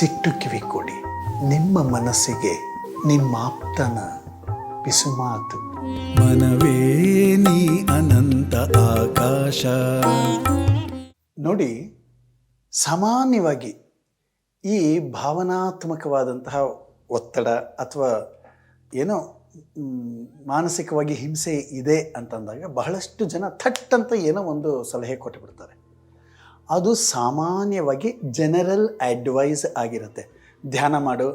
ಮನಸ್ಸಿಟ್ಟು ಕಿವಿ ಕೊಡಿ. ನಿಮ್ಮ ಮನಸ್ಸಿಗೆ ನಿಮ್ಮ ಆಪ್ತನ ಪಿಸುಮಾತು ಮನವೇ ನೀ ಅನಂತ ಆಕಾಶ. ನೋಡಿ ಸಾಮಾನ್ಯವಾಗಿ ಈ ಭಾವನಾತ್ಮಕವಾದಂತಹ ಒತ್ತಡ ಅಥವಾ ಏನೋ ಮಾನಸಿಕವಾಗಿ ಹಿಂಸೆ ಇದೆ ಅಂತಂದಾಗ ಬಹಳಷ್ಟು ಜನ ಥಟ್ ಅಂತ ಏನೋ ಒಂದು ಸಲಹೆ ಕೊಟ್ಟುಬಿಡ್ತಾರೆ ಅದು ಸಾಮಾನ್ಯವಾಗಿ ಜನರಲ್ ಅಡ್ವೈಸ್ ಆಗಿರುತ್ತೆ. ಧ್ಯಾನ ಮಾಡು,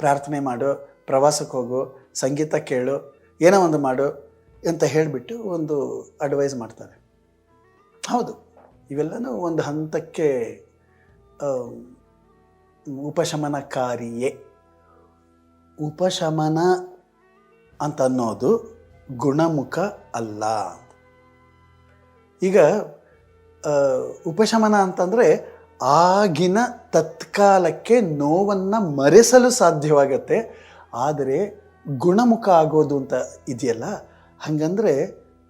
ಪ್ರಾರ್ಥನೆ ಮಾಡು, ಪ್ರವಾಸಕ್ಕೆ ಹೋಗು, ಸಂಗೀತ ಕೇಳು, ಏನೋ ಒಂದು ಮಾಡು ಅಂತ ಹೇಳಿಬಿಟ್ಟು ಒಂದು ಅಡ್ವೈಸ್ ಮಾಡ್ತಾರೆ. ಹೌದು, ಇವೆಲ್ಲನೂ ಒಂದು ಹಂತಕ್ಕೆ ಉಪಶಮನಕಾರಿಯೇ. ಉಪಶಮನ ಅಂತ ಅನ್ನೋದು ಗುಣಮುಖ ಅಲ್ಲ. ಈಗ ಉಪಶಮನ ಅಂತಂದರೆ ಆಗಿನ ತತ್ಕಾಲಕ್ಕೆ ನೋವನ್ನು ಮರೆಸಲು ಸಾಧ್ಯವಾಗತ್ತೆ. ಆದರೆ ಗುಣಮುಖ ಆಗೋದು ಅಂತ ಇದೆಯಲ್ಲ, ಹಾಗಂದ್ರೆ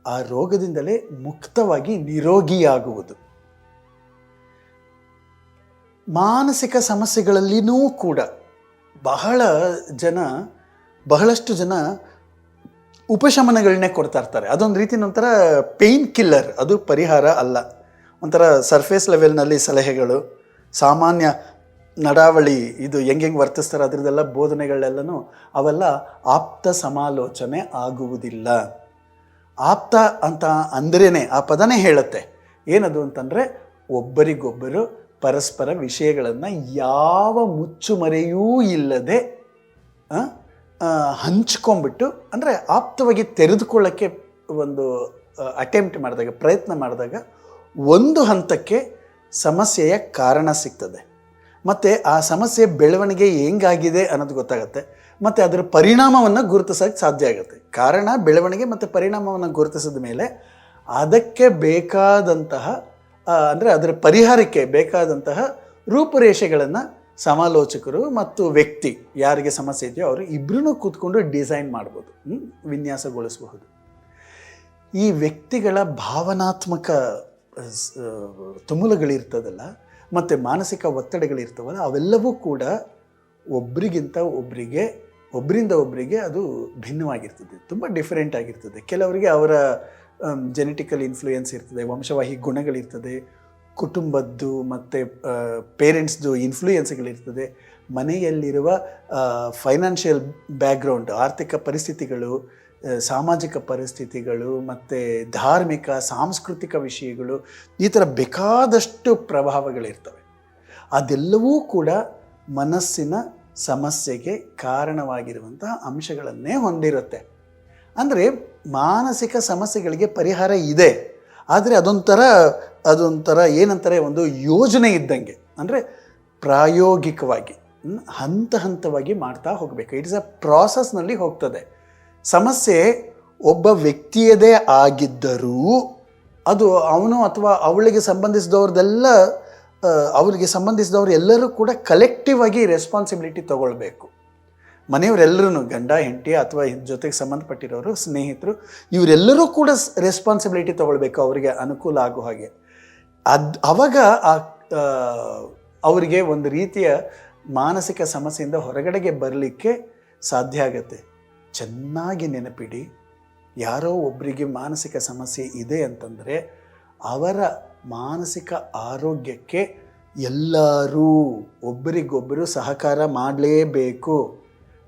ಆ ರೋಗದಿಂದಲೇ ಮುಕ್ತವಾಗಿ ನಿರೋಗಿಯಾಗುವುದು. ಮಾನಸಿಕ ಸಮಸ್ಯೆಗಳಲ್ಲಿನೂ ಕೂಡ ಬಹಳ ಜನ, ಬಹಳಷ್ಟು ಜನ ಉಪಶಮನಗಳನ್ನೇ ಕೊಡ್ತಾ ಇರ್ತಾರೆ. ಅದೊಂದು ರೀತಿ ನಂತರ ಪೇಯ್ನ್ ಕಿಲ್ಲರ್ ಅದು ಪರಿಹಾರ ಅಲ್ಲ. ಒಂಥರ ಸರ್ಫೇಸ್ ಲೆವೆಲ್ನಲ್ಲಿ ಸಲಹೆಗಳು, ಸಾಮಾನ್ಯ ನಡಾವಳಿ, ಇದು ಹೆಂಗೆ ಹೆಂಗೆ ವರ್ತಿಸ್ತಾರೆ ಅದರದ್ದೆಲ್ಲ ಬೋಧನೆಗಳೆಲ್ಲನೂ ಅವೆಲ್ಲ ಆಪ್ತ ಸಮಾಲೋಚನೆ ಆಗುವುದಿಲ್ಲ. ಆಪ್ತ ಅಂತ ಅಂದ್ರೇ ಆ ಪದನೇ ಹೇಳುತ್ತೆ. ಏನದು ಅಂತಂದರೆ ಒಬ್ಬರಿಗೊಬ್ಬರು ಪರಸ್ಪರ ವಿಷಯಗಳನ್ನು ಯಾವ ಮುಚ್ಚುಮರೆಯೂ ಇಲ್ಲದೆ ಹಂಚ್ಕೊಂಡ್ಬಿಟ್ಟು ಅಂದರೆ ಆಪ್ತವಾಗಿ ತೆರೆದುಕೊಳ್ಳೋಕ್ಕೆ ಒಂದು ಅಟೆಂಪ್ಟ್ ಮಾಡಿದಾಗ, ಪ್ರಯತ್ನ ಮಾಡಿದಾಗ ಒಂದು ಹಂತಕ್ಕೆ ಸಮಸ್ಯೆಯ ಕಾರಣ ಸಿಗ್ತದೆ. ಮತ್ತು ಆ ಸಮಸ್ಯೆ ಬೆಳವಣಿಗೆ ಹೆಂಗಾಗಿದೆ ಅನ್ನೋದು ಗೊತ್ತಾಗುತ್ತೆ. ಮತ್ತು ಅದರ ಪರಿಣಾಮವನ್ನು ಗುರುತಿಸೋಕೆ ಸಾಧ್ಯ ಆಗುತ್ತೆ. ಕಾರಣ, ಬೆಳವಣಿಗೆ ಮತ್ತು ಪರಿಣಾಮವನ್ನು ಗುರುತಿಸಿದ ಮೇಲೆ ಅದಕ್ಕೆ ಬೇಕಾದಂತಹ ಅಂದರೆ ಅದರ ಪರಿಹಾರಕ್ಕೆ ಬೇಕಾದಂತಹ ರೂಪುರೇಷೆಗಳನ್ನು ಸಮಾಲೋಚಕರು ಮತ್ತು ವ್ಯಕ್ತಿ ಯಾರಿಗೆ ಸಮಸ್ಯೆ ಇದೆಯೋ ಅವರು ಇಬ್ಬರೂ ಕೂತ್ಕೊಂಡು ಡಿಸೈನ್ ಮಾಡ್ಬೋದು? ವಿನ್ಯಾಸಗೊಳಿಸಬಹುದು. ಈ ವ್ಯಕ್ತಿಗಳ ಭಾವನಾತ್ಮಕ ತುಮುಲಗಳಿರ್ತದಲ್ಲ, ಮತ್ತು ಮಾನಸಿಕ ಒತ್ತಡಗಳಿರ್ತವಲ್ಲ, ಅವೆಲ್ಲವೂ ಕೂಡ ಒಬ್ರಿಗಿಂತ ಒಬ್ಬರಿಗೆ ಒಬ್ಬರಿಂದ ಒಬ್ಬರಿಗೆ ಅದು ಭಿನ್ನವಾಗಿರ್ತದೆ, ತುಂಬ ಡಿಫರೆಂಟ್ ಆಗಿರ್ತದೆ. ಕೆಲವರಿಗೆ ಅವರ ಜೆನೆಟಿಕಲ್ ಇನ್ಫ್ಲೂಯೆನ್ಸ್ ಇರ್ತದೆ, ವಂಶವಾಹಿ ಗುಣಗಳಿರ್ತದೆ, ಕುಟುಂಬದ್ದು ಮತ್ತು ಪೇರೆಂಟ್ಸ್ದು ಇನ್ಫ್ಲೂಯೆನ್ಸ್ಗಳಿರ್ತದೆ ಮನೆಯಲ್ಲಿರುವ ಫೈನಾನ್ಷಿಯಲ್ ಬ್ಯಾಕ್ಗ್ರೌಂಡ್ ಆರ್ಥಿಕ ಪರಿಸ್ಥಿತಿಗಳು ಸಾಮಾಜಿಕ ಪರಿಸ್ಥಿತಿಗಳು ಮತ್ತು ಧಾರ್ಮಿಕ, ಸಾಂಸ್ಕೃತಿಕ ವಿಷಯಗಳು ಈ ಥರ ಬೇಕಾದಷ್ಟು ಪ್ರಭಾವಗಳಿರ್ತವೆ. ಅದೆಲ್ಲವೂ ಕೂಡ ಮನಸ್ಸಿನ ಸಮಸ್ಯೆಗೆ ಕಾರಣವಾಗಿರುವಂತಹ ಅಂಶಗಳನ್ನೇ ಹೊಂದಿರುತ್ತೆ. ಅಂದರೆ ಮಾನಸಿಕ ಸಮಸ್ಯೆಗಳಿಗೆ ಪರಿಹಾರ ಇದೆ. ಆದರೆ ಅದೊಂಥರ ಅದೊಂಥರ ಏನಂತಾರೆ, ಒಂದು ಯೋಜನೆ ಇದ್ದಂಗೆ. ಅಂದರೆ ಪ್ರಾಯೋಗಿಕವಾಗಿ ಹಂತ ಹಂತವಾಗಿ ಮಾಡ್ತಾ ಹೋಗಬೇಕು. ಇಟ್ಸ್ ಅ ಪ್ರಾಸೆಸ್ನಲ್ಲಿ ಹೋಗ್ತದೆ. ಸಮಸ್ಯೆ ಒಬ್ಬ ವ್ಯಕ್ತಿಯದೇ ಆಗಿದ್ದರೂ ಅದು ಅವನು ಅಥವಾ ಅವಳಿಗೆ ಸಂಬಂಧಿಸಿದವ್ರದೆಲ್ಲ ಅವರಿಗೆ ಸಂಬಂಧಿಸಿದವರು ಎಲ್ಲರೂ ಕೂಡ ಕಲೆಕ್ಟಿವ್ ಆಗಿ ರೆಸ್ಪಾನ್ಸಿಬಿಲಿಟಿ ತಗೊಳ್ಬೇಕು. ಮನೆಯವರೆಲ್ಲರೂ ಗಂಡ ಹೆಂಡತಿ ಅಥವಾ ಜೊತೆಗೆ ಸಂಬಂಧಪಟ್ಟಿರೋರು ಸ್ನೇಹಿತರು ಇವರೆಲ್ಲರೂ ಕೂಡ ರೆಸ್ಪಾನ್ಸಿಬಿಲಿಟಿ ತಗೊಳ್ಬೇಕು ಅವರಿಗೆ ಅನುಕೂಲ ಆಗೋ ಹಾಗೆ. ಅದು ಅವಾಗ ಆ, ಅವರಿಗೆ ಒಂದು ರೀತಿಯ ಮಾನಸಿಕ ಸಮಸ್ಯೆಯಿಂದ ಹೊರಗಡೆಗೆ ಬರಲಿಕ್ಕೆ ಸಾಧ್ಯ ಆಗುತ್ತೆ. ಚೆನ್ನಾಗಿ ನೆನಪಿಡಿ. ಯಾರೋ ಒಬ್ಬರಿಗೆ ಮಾನಸಿಕ ಸಮಸ್ಯೆ ಇದೆ ಅಂತಂದರೆ ಅವರ ಮಾನಸಿಕ ಆರೋಗ್ಯಕ್ಕೆ ಎಲ್ಲರೂ ಒಬ್ಬರಿಗೊಬ್ಬರು ಸಹಕಾರ ಮಾಡಲೇಬೇಕು.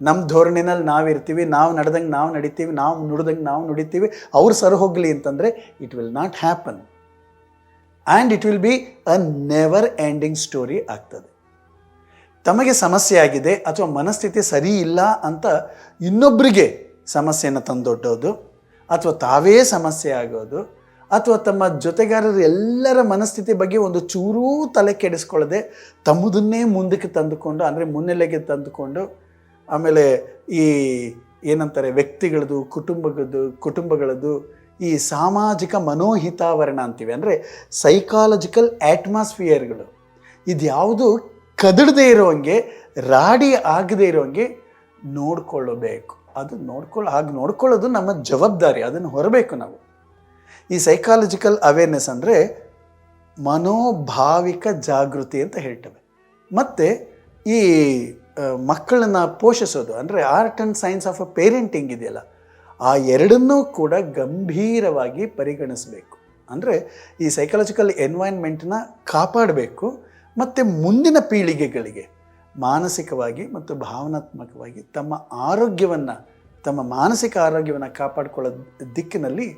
ನಮ್ಮ ಧೋರಣೆನಲ್ಲಿ ನಾವಿರ್ತೀವಿ, ನಾವು ನಡೆದಂಗೆ ನಾವು ನಡಿತೀವಿ, ನಾವು ನುಡ್ದಂಗೆ ನಾವು ನುಡಿತೀವಿ, ಅವ್ರು ಸರ್ ಹೋಗಲಿ ಅಂತಂದರೆ it will not happen and it will be a never ending story ಆಗ್ತದೆ. ತಮಗೆ ಸಮಸ್ಯೆ ಆಗಿದೆ ಅಥವಾ ಮನಸ್ಥಿತಿ ಸರಿ ಇಲ್ಲ ಅಂತ ಇನ್ನೊಬ್ಬರಿಗೆ ಸಮಸ್ಯೆಯನ್ನು ತಂದೊಡ್ಡೋದು, ಅಥವಾ ತಾವೇ ಸಮಸ್ಯೆ ಆಗೋದು, ಅಥವಾ ತಮ್ಮ ಜೊತೆಗಾರರು ಎಲ್ಲರ ಮನಸ್ಥಿತಿ ಬಗ್ಗೆ ಒಂದು ಚೂರೂ ತಲೆ ಕೆಡಿಸ್ಕೊಳ್ಳದೆ ತಮ್ಮದನ್ನೇ ಮುಂದಕ್ಕೆ ತಂದುಕೊಂಡು, ಅಂದರೆ ಮುನ್ನೆಲೆಗೆ ತಂದುಕೊಂಡು, ಆಮೇಲೆ ಈ ಏನಂತಾರೆ ವ್ಯಕ್ತಿಗಳದ್ದು ಕುಟುಂಬಗಳದ್ದು ಕುಟುಂಬಗಳದ್ದು, ಈ ಸಾಮಾಜಿಕ ಮನೋಹಿತಾವರಣ ಅಂತೀವಿ. ಅಂದರೆ ಸೈಕಾಲಜಿಕಲ್ ಆ್ಯಟ್ಮಾಸ್ಫಿಯರ್ಗಳು ಇದ್ಯಾವುದು ಕದಡದೇ ಇರೋಂಗೆ, ರಾಡಿ ಆಗದೇ ಇರೋಂಗೆ ನೋಡ್ಕೊಳ್ಳಬೇಕು. ಅದು ನೋಡ್ಕೊಳ್ಳೋ ಹಾಗೆ ನೋಡ್ಕೊಳ್ಳೋದು ನಮ್ಮ ಜವಾಬ್ದಾರಿ, ಅದನ್ನು ಹೊರಬೇಕು ನಾವು. ಈ ಸೈಕಾಲಜಿಕಲ್ ಅವೇರ್ನೆಸ್ ಅಂದರೆ ಮನೋಭಾವಿಕ ಜಾಗೃತಿ ಅಂತ ಹೇಳ್ತೇವೆ. ಮತ್ತು ಈ ಮಕ್ಕಳನ್ನ ಪೋಷಿಸೋದು, ಅಂದರೆ art and science of a parenting ಇದೆಯಲ್ಲ, ಆ ಎರಡನ್ನೂ ಕೂಡ ಗಂಭೀರವಾಗಿ ಪರಿಗಣಿಸಬೇಕು. ಅಂದರೆ ಈ ಸೈಕಾಲಜಿಕಲ್ ಎನ್ವೈರ್ನ್ಮೆಂಟ್ನ ಕಾಪಾಡಬೇಕು ಮತ್ತು ಮುಂದಿನ ಪೀಳಿಗೆಗಳಿಗೆ ಮಾನಸಿಕವಾಗಿ ಮತ್ತು ಭಾವನಾತ್ಮಕವಾಗಿ ತಮ್ಮ ಆರೋಗ್ಯವನ್ನು, ತಮ್ಮ ಮಾನಸಿಕ ಆರೋಗ್ಯವನ್ನು ಕಾಪಾಡಿಕೊಳ್ಳೋ ದಿಕ್ಕಿನಲ್ಲಿ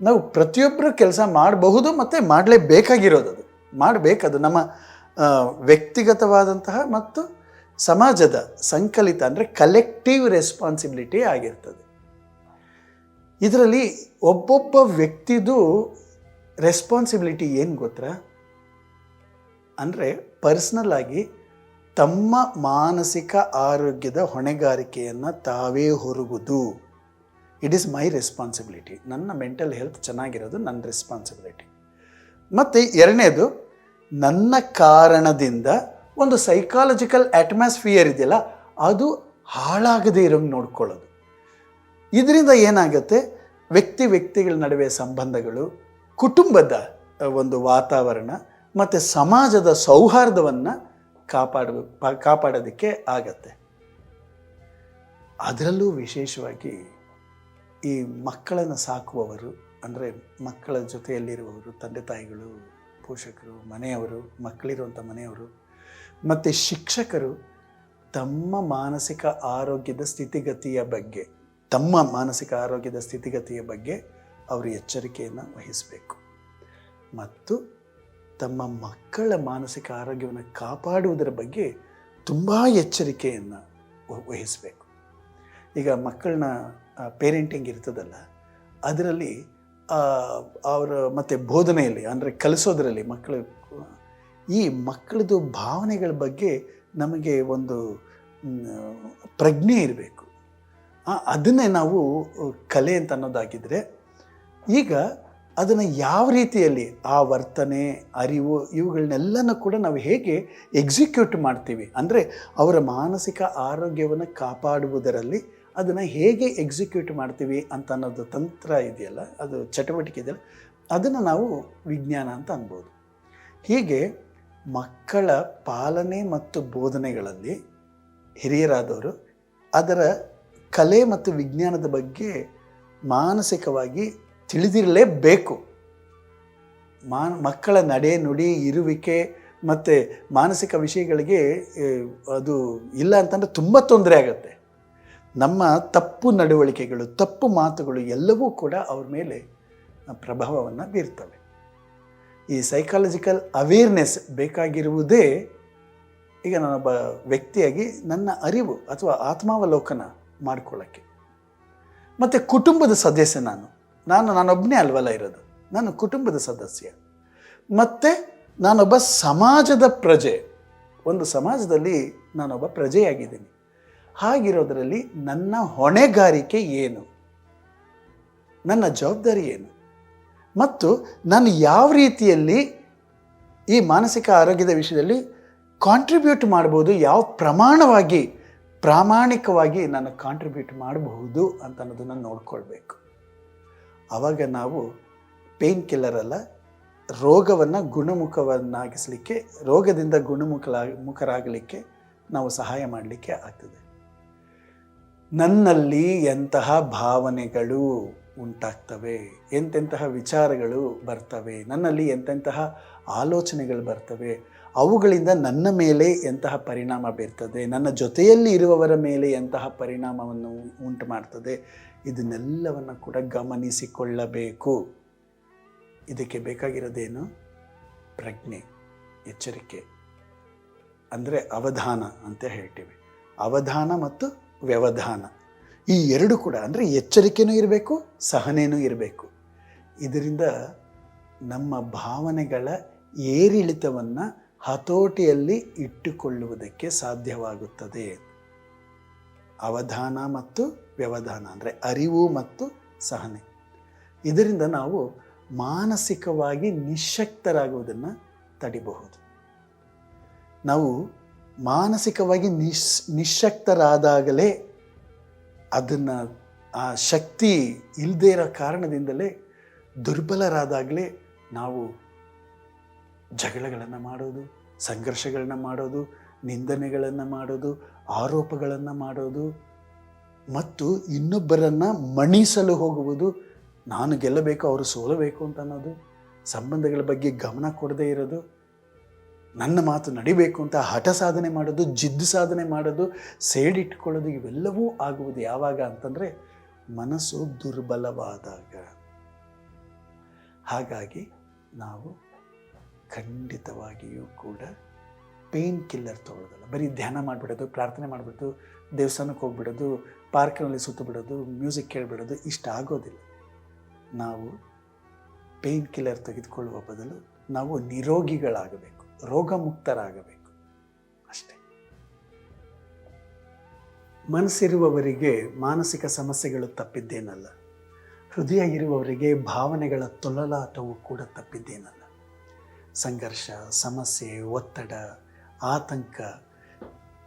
ನಾವು ಪ್ರತಿಯೊಬ್ಬರು ಕೆಲಸ ಮಾಡಬಹುದು ಮತ್ತು ಮಾಡಲೇಬೇಕಾಗಿರೋದು ಅದು. ಮಾಡಬೇಕದು ನಮ್ಮ ವ್ಯಕ್ತಿಗತವಾದಂತಹ ಮತ್ತು ಸಮಾಜದ ಸಂಕಲಿತ ಅಂದರೆ ಕಲೆಕ್ಟಿವ್ ರೆಸ್ಪಾನ್ಸಿಬಿಲಿಟಿ ಆಗಿರ್ತದೆ. ಇದರಲ್ಲಿ ಒಬ್ಬೊಬ್ಬ ವ್ಯಕ್ತಿದು ರೆಸ್ಪಾನ್ಸಿಬಿಲಿಟಿ ಏನು ಗೊತ್ತಾ? ಅಂದರೆ ಪರ್ಸ್ನಲ್ ಆಗಿ ತಮ್ಮ ಮಾನಸಿಕ ಆರೋಗ್ಯದ ಹೊಣೆಗಾರಿಕೆಯನ್ನು ತಾವೇ ಹೊರಗುದು ಇಟ್ ಈಸ್ ಮೈ ರೆಸ್ಪಾನ್ಸಿಬಿಲಿಟಿ ನನ್ನ ಮೆಂಟಲ್ ಹೆಲ್ತ್ ಚೆನ್ನಾಗಿರೋದು ನನ್ನ ರೆಸ್ಪಾನ್ಸಿಬಿಲಿಟಿ ಮತ್ತು ಎರಡನೇದು, ನನ್ನ ಕಾರಣದಿಂದ ಒಂದು ಸೈಕಾಲಜಿಕಲ್ ಅಟ್ಮಾಸ್ಫಿಯರ್ ಇದೆಯಲ್ಲ, ಅದು ಹಾಳಾಗದೇ ಇರೋಂಗೆ ನೋಡ್ಕೊಳ್ಳೋದು. ಇದರಿಂದ ಏನಾಗುತ್ತೆ ವ್ಯಕ್ತಿ ವ್ಯಕ್ತಿಗಳ ನಡುವೆ ಸಂಬಂಧಗಳು, ಕುಟುಂಬದ ಒಂದು ವಾತಾವರಣ ಮತ್ತು ಸಮಾಜದ ಸೌಹಾರ್ದವನ್ನು ಕಾಪಾಡಬೇಕು ಕಾಪಾಡೋದಕ್ಕೆ ಆಗತ್ತೆ. ಅದರಲ್ಲೂ ವಿಶೇಷವಾಗಿ ಈ ಮಕ್ಕಳನ್ನು ಸಾಕುವವರು, ಅಂದರೆ ಮಕ್ಕಳ ಜೊತೆಯಲ್ಲಿರುವವರು, ತಂದೆ ತಾಯಿಗಳು, ಪೋಷಕರು, ಮನೆಯವರು, ಮಕ್ಕಳಿರುವಂಥ ಮನೆಯವರು, ಮತ್ತು ಶಿಕ್ಷಕರು ತಮ್ಮ ಮಾನಸಿಕ ಆರೋಗ್ಯದ ಸ್ಥಿತಿಗತಿಯ ಬಗ್ಗೆ, ತಮ್ಮ ಮಾನಸಿಕ ಆರೋಗ್ಯದ ಸ್ಥಿತಿಗತಿಯ ಬಗ್ಗೆ ಅವರು ಎಚ್ಚರಿಕೆಯನ್ನು ವಹಿಸಬೇಕು. ಮತ್ತು ತಮ್ಮ ಮಕ್ಕಳ ಮಾನಸಿಕ ಆರೋಗ್ಯವನ್ನು ಕಾಪಾಡುವುದರ ಬಗ್ಗೆ ತುಂಬ ಎಚ್ಚರಿಕೆಯನ್ನು ವಹಿಸಬೇಕು. ಈಗ ಮಕ್ಕಳನ್ನ ಪೇರೆಂಟಿಂಗ್ ಇರ್ತದಲ್ಲ, ಅದರಲ್ಲಿ ಅವರ ಮತ್ತು ಬೋಧನೆಯಲ್ಲಿ, ಅಂದರೆ ಕಲಿಸೋದರಲ್ಲಿ ಮಕ್ಕಳು, ಈ ಮಕ್ಕಳದು ಭಾವನೆಗಳ ಬಗ್ಗೆ ನಮಗೆ ಒಂದು ಪ್ರಜ್ಞೆ ಇರಬೇಕು. ಅದನ್ನೇ ನಾವು, ಕಲೆ ಅಂತ ಅನ್ನೋದಾಗಿದ್ದರೆ ಈಗ ಅದನ್ನು ಯಾವ ರೀತಿಯಲ್ಲಿ ಆ ವರ್ತನೆ, ಅರಿವು ಇವುಗಳನ್ನೆಲ್ಲನೂ ಕೂಡ ನಾವು ಹೇಗೆ ಎಕ್ಸಿಕ್ಯೂಟ್ ಮಾಡ್ತೀವಿ ಅಂದರೆ ಅವರ ಮಾನಸಿಕ ಆರೋಗ್ಯವನ್ನು ಕಾಪಾಡುವುದರಲ್ಲಿ ಅದನ್ನು ಹೇಗೆ ಎಕ್ಸಿಕ್ಯೂಟ್ ಮಾಡ್ತೀವಿ ಅಂತ ಅನ್ನೋದು ತಂತ್ರ ಇದೆಯಲ್ಲ, ಅದು ಚಟುವಟಿಕೆ ಇದೆಯಲ್ಲ, ಅದನ್ನು ನಾವು ವಿಜ್ಞಾನ ಅಂತ ಅನ್ಬೋದು. ಹೀಗೆ ಮಕ್ಕಳ ಪಾಲನೆ ಮತ್ತು ಬೋಧನೆಗಳಲ್ಲಿ ಹಿರಿಯರಾದವರು ಅದರ ಕಲೆ ಮತ್ತು ವಿಜ್ಞಾನದ ಬಗ್ಗೆ ಮಾನಸಿಕವಾಗಿ ತಿಳಿದಿರಲೇಬೇಕು. ಮಾನ್, ಮಕ್ಕಳ ನಡೆ, ನುಡಿ, ಇರುವಿಕೆ ಮತ್ತು ಮಾನಸಿಕ ವಿಷಯಗಳಿಗೆ ಅದು ಇಲ್ಲ ಅಂತಂದರೆ ತುಂಬ ತೊಂದರೆ ಆಗುತ್ತೆ. ನಮ್ಮ ತಪ್ಪು ನಡವಳಿಕೆಗಳು, ತಪ್ಪು ಮಾತುಗಳು ಎಲ್ಲವೂ ಕೂಡ ಅವ್ರ ಮೇಲೆ ಪ್ರಭಾವವನ್ನು ಬೀರ್ತವೆ. ಈ ಸೈಕಾಲಜಿಕಲ್ ಅವೇರ್ನೆಸ್ ಬೇಕಾಗಿರುವುದೇ ಈಗ ನಾನೊಬ್ಬ ವ್ಯಕ್ತಿಯಾಗಿ ನನ್ನ ಅರಿವು ಅಥವಾ ಆತ್ಮಾವಲೋಕನ ಮಾಡ್ಕೊಳ್ಳೋಕ್ಕೆ. ಮತ್ತು ಕುಟುಂಬದ ಸದಸ್ಯ ನಾನು. ನಾನು ನಾನೊಬ್ಬನೇ ಅಲ್ವಲ್ಲ ಇರೋದು. ನಾನು ಕುಟುಂಬದ ಸದಸ್ಯ. ಮತ್ತು ನಾನೊಬ್ಬ ಸಮಾಜದ ಪ್ರಜೆ. ಒಂದು ಸಮಾಜದಲ್ಲಿ ನಾನೊಬ್ಬ ಪ್ರಜೆಯಾಗಿದ್ದೀನಿ. ಹಾಗಿರೋದರಲ್ಲಿ ನನ್ನ ಹೊಣೆಗಾರಿಕೆ ಏನು? ನನ್ನ ಜವಾಬ್ದಾರಿ ಏನು? ಮತ್ತು ನಾನು ಯಾವ ರೀತಿಯಲ್ಲಿ ಈ ಮಾನಸಿಕ ಆರೋಗ್ಯದ ವಿಷಯದಲ್ಲಿ ಕಾಂಟ್ರಿಬ್ಯೂಟ್ ಮಾಡ್ಬೋದು, ಯಾವ ಪ್ರಮಾಣವಾಗಿ ಪ್ರಾಮಾಣಿಕವಾಗಿ ನಾನು ಕಾಂಟ್ರಿಬ್ಯೂಟ್ ಮಾಡಬಹುದು ಅಂತ ಅನ್ನೋದನ್ನು ನೋಡ್ಕೊಳ್ಬೇಕು. ಆವಾಗ ನಾವು ಪೇಯ್ನ್ ಕಿಲ್ಲರ್ ಅಲ್ಲ, ರೋಗವನ್ನು ಗುಣಮುಖವನ್ನಾಗಿಸಲಿಕ್ಕೆ, ರೋಗದಿಂದ ಗುಣಮುಖಲಾ, ಮುಖರಾಗಲಿಕ್ಕೆ ನಾವು ಸಹಾಯ ಮಾಡಲಿಕ್ಕೆ ಆಗ್ತದೆ. ನನ್ನಲ್ಲಿ ಎಂತಹ ಭಾವನೆಗಳು ಉಂಟಾಗ್ತವೆ, ಎಂತೆಂತಹ ವಿಚಾರಗಳು ಬರ್ತವೆ, ನನ್ನಲ್ಲಿ ಎಂತೆಂತಹ ಆಲೋಚನೆಗಳು ಬರ್ತವೆ, ಅವುಗಳಿಂದ ನನ್ನ ಮೇಲೆ ಎಂತಹ ಪರಿಣಾಮ ಬೀರ್ತದೆ, ನನ್ನ ಜೊತೆಯಲ್ಲಿ ಇರುವವರ ಮೇಲೆ ಎಂತಹ ಪರಿಣಾಮವನ್ನು ಉಂಟು ಮಾಡ್ತದೆ ಇದನ್ನೆಲ್ಲವನ್ನು ಕೂಡ ಗಮನಿಸಿಕೊಳ್ಳಬೇಕು. ಇದಕ್ಕೆ ಬೇಕಾಗಿರೋದೇನು? ಪ್ರಜ್ಞೆ, ಎಚ್ಚರಿಕೆ, ಅಂದರೆ ಅವಧಾನ ಅಂತ ಹೇಳ್ತೀವಿ. ಅವಧಾನ ಮತ್ತು ವ್ಯವಧಾನ. ಈ ಎರಡು ಕೂಡ ಅಂದರೆ ಎಚ್ಚರಿಕೆನೂ ಇರಬೇಕು ಸಹನೆಯೂ ಇರಬೇಕು. ಇದರಿಂದ ನಮ್ಮ ಭಾವನೆಗಳ ಏರಿಳಿತವನ್ನು ಹತೋಟಿಯಲ್ಲಿ ಇಟ್ಟುಕೊಳ್ಳುವುದಕ್ಕೆ ಸಾಧ್ಯವಾಗುತ್ತದೆ. ಅವಧಾನ ಮತ್ತು ವ್ಯವಧಾನ ಅಂದರೆ ಅರಿವು ಮತ್ತು ಸಹನೆ. ಇದರಿಂದ ನಾವು ಮಾನಸಿಕವಾಗಿ ನಿಶಕ್ತರಾಗುವುದನ್ನು ತಡಿಬಹುದು. ನಾವು ಮಾನಸಿಕವಾಗಿ ನಿಶ್, ನಿಶಕ್ತರಾದಾಗಲೇ ಅದನ್ನು, ಆ ಶಕ್ತಿ ಇಲ್ಲದೇ ಇರೋ ಕಾರಣದಿಂದಲೇ ದುರ್ಬಲರಾದಾಗಲೇ ನಾವು ಜಗಳಗಳನ್ನು ಮಾಡೋದು, ಸಂಘರ್ಷಗಳನ್ನ ಮಾಡೋದು, ನಿಂದನೆಗಳನ್ನು ಮಾಡೋದು, ಆರೋಪಗಳನ್ನು ಮಾಡೋದು ಮತ್ತು ಇನ್ನೊಬ್ಬರನ್ನು ಮಣಿಸಲು ಹೋಗುವುದು ನಾನು ಗೆಲ್ಲಬೇಕು, ಅವರು ಸೋಲಬೇಕು ಅಂತ ಅನ್ನೋದು, ಸಂಬಂಧಗಳ ಬಗ್ಗೆ ಗಮನ ಕೊಡದೇ ಇರೋದು, ನನ್ನ ಮಾತು ನಡಿಬೇಕು ಅಂತ ಹಠ ಸಾಧನೆ ಮಾಡೋದು, ಜಿದ್ದು ಸಾಧನೆ ಮಾಡೋದು, ಸೇಡಿಟ್ಕೊಳ್ಳೋದು, ಇವೆಲ್ಲವೂ ಆಗುವುದು ಯಾವಾಗ ಅಂತಂದರೆ ಮನಸ್ಸು ದುರ್ಬಲವಾದಾಗ. ಹಾಗಾಗಿ ನಾವು ಖಂಡಿತವಾಗಿಯೂ ಕೂಡ ಪೇನ್ ಕಿಲ್ಲರ್ ತೊಗೊಳ್ಳೋದಲ್ಲ ಬರೀ ಧ್ಯಾನ ಮಾಡಿಬಿಡೋದು, ಪ್ರಾರ್ಥನೆ ಮಾಡಿಬಿಡೋದು ದೇವಸ್ಥಾನಕ್ಕೆ ಹೋಗ್ಬಿಡೋದು, ಪಾರ್ಕಿನಲ್ಲಿ ಸುತ್ತ ಬಿಡೋದು ಮ್ಯೂಸಿಕ್ ಕೇಳಿಬಿಡೋದು ಇಷ್ಟ ಆಗೋದಿಲ್ಲ. ನಾವು ಪೇನ್ ಕಿಲ್ಲರ್ ತೆಗೆದುಕೊಳ್ಳುವ ಬದಲು ನಾವು ನಿರೋಗಿಗಳಾಗಬೇಕು, ರೋಗಮುಕ್ತರಾಗಬೇಕು. ಅಷ್ಟೇ. ಮನಸ್ಸಿರುವವರಿಗೆ ಮಾನಸಿಕ ಸಮಸ್ಯೆಗಳು ತಪ್ಪಿದ್ದೇನಲ್ಲ. ಹೃದಯ ಇರುವವರಿಗೆ ಭಾವನೆಗಳ ತೊಳಲಾಟವು ಕೂಡ ತಪ್ಪಿದ್ದೇನಲ್ಲ. ಸಂಘರ್ಷ, ಸಮಸ್ಯೆ, ಒತ್ತಡ, ಆತಂಕ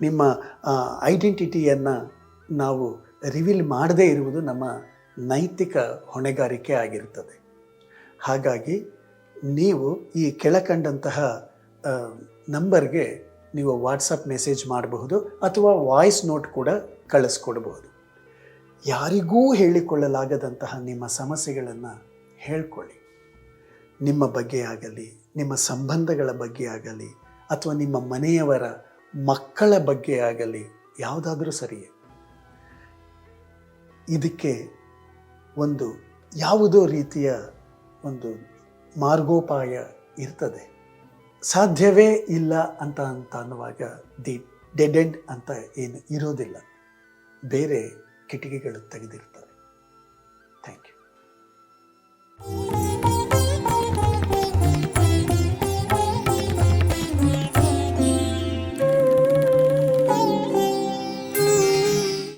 ನಿಮ್ಮ ಐಡೆಂಟಿಟಿಯನ್ನು ನಾವು ರಿವೀಲ್ ಮಾಡದೇ ಇರುವುದು ನಮ್ಮ ನೈತಿಕ ಹೊಣೆಗಾರಿಕೆ ಆಗಿರುತ್ತದೆ. ಹಾಗಾಗಿ ನೀವು ಈ ಕೆಳಕಂಡಂತಹ ನಂಬರ್ಗೆ ನೀವು ವಾಟ್ಸಪ್ ಮೆಸೇಜ್ ಮಾಡಬಹುದು ಅಥವಾ ವಾಯ್ಸ್ ನೋಟ್ ಕೂಡ ಕಳಿಸ್ಕೊಡ್ಬಹುದು. ಯಾರಿಗೂ ಹೇಳಿಕೊಳ್ಳಲಾಗದಂತಹ ನಿಮ್ಮ ಸಮಸ್ಯೆಗಳನ್ನು ಹೇಳ್ಕೊಳ್ಳಿ. ನಿಮ್ಮ ಬಗ್ಗೆ ಆಗಲಿ, ನಿಮ್ಮ ಸಂಬಂಧಗಳ ಬಗ್ಗೆ ಆಗಲಿ, ಅಥವಾ ನಿಮ್ಮ ಮನೆಯವರ ಮಕ್ಕಳ ಬಗ್ಗೆ ಆಗಲಿ ಯಾವುದಾದರೂ ಸರಿಯೇ ಇದಕ್ಕೆ ಒಂದು ಯಾವುದೋ ರೀತಿಯ ಒಂದು ಮಾರ್ಗೋಪಾಯ ಇರ್ತದೆ. ಸಾಧ್ಯವೇ ಇಲ್ಲ ಅಂತ ಅಂತ ಅನ್ನುವಾಗ ದಿ ಡೆಡ್ ಎಂಡ್ ಅಂತ ಏನು ಇರೋದಿಲ್ಲ. ಬೇರೆ ಕಿಟಕಿಗಳು ತೆಗೆದಿರ್ತವೆ. Thank you.